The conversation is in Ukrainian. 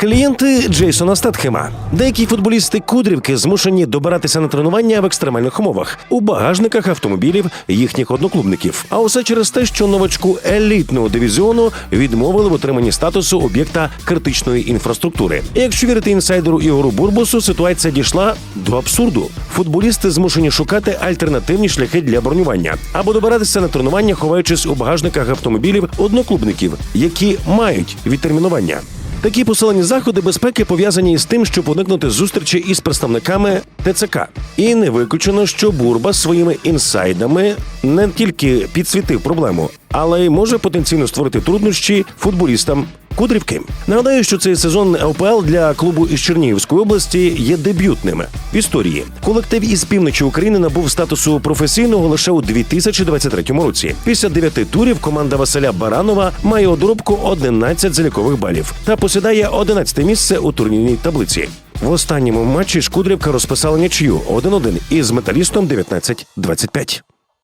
Клієнти Джейсона Статхема. Деякі футболісти Кудрівки змушені добиратися на тренування в екстремальних умовах у багажниках автомобілів їхніх одноклубників. А усе через те, що новачку елітного дивізіону відмовили в отриманні статусу об'єкта критичної інфраструктури. І якщо вірити інсайдеру Ігору Бурбусу, ситуація дійшла до абсурду. Футболісти змушені шукати альтернативні шляхи для бронювання або добиратися на тренування, ховаючись у багажниках автомобілів одноклубників, які мають відтермінування. Такі посилені заходи безпеки пов'язані із тим, щоб уникнути зустрічі із представниками ТЦК. І не виключено, що Бурба своїми інсайдами не тільки підсвітив проблему, але й може потенційно створити труднощі футболістам. Кудрівки нагадаю, що цей сезон ЛПЛ для клубу із Чернігівської області є дебютним в історії. Колектив із півночі України набув статусу професійного лише у 2023 році. Після дев'яти турів команда Василя Баранова має у доробку 11 залікових балів та посідає 11 місце у турнірній таблиці. В останньому матчі Шкудрівка розписала нічию 1-1 із металістом 19-25.